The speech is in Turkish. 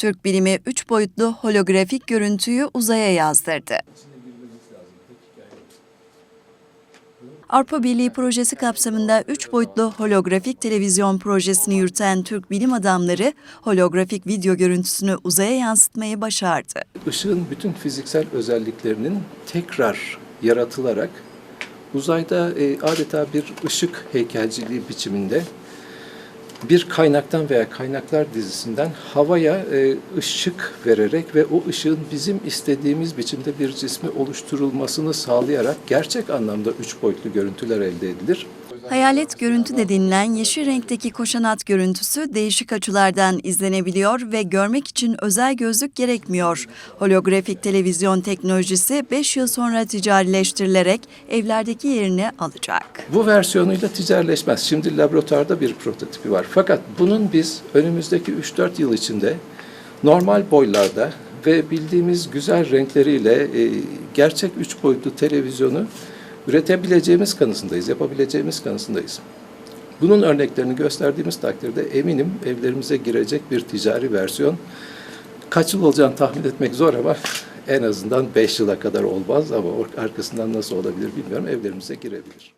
Türk bilimi 3 boyutlu holografik görüntüyü uzaya yazdırdı. Avrupa Birliği projesi kapsamında 3 boyutlu holografik televizyon projesini yürüten Türk bilim adamları holografik video görüntüsünü uzaya yansıtmayı başardı. Işığın bütün fiziksel özelliklerinin tekrar yaratılarak uzayda e, adeta bir ışık heykelciliği biçiminde bir kaynaktan veya kaynaklar dizisinden havaya e, ışık vererek ve o ışığın bizim istediğimiz biçimde bir cismi oluşturulmasını sağlayarak gerçek anlamda üç boyutlu görüntüler elde edilir. Hayalet görüntü de denilen yeşil renkteki koşan at görüntüsü değişik açılardan izlenebiliyor ve görmek için özel gözlük gerekmiyor. Holografik televizyon teknolojisi 5 yıl sonra ticarileştirilerek evlerdeki yerini alacak. Bu versiyonuyla ticarileşmez. Şimdi laboratuvarda bir prototipi var. Fakat bunun biz önümüzdeki 3-4 yıl içinde normal boylarda ve bildiğimiz güzel renkleriyle e, gerçek 3 boyutlu televizyonu üretebileceğimiz kanısındayız, yapabileceğimiz kanısındayız. Bunun örneklerini gösterdiğimiz takdirde eminim evlerimize girecek bir ticari versiyon kaç yıl olacağını tahmin etmek zor ama en azından 5 yıla kadar olmaz ama arkasından nasıl olabilir bilmiyorum evlerimize girebilir.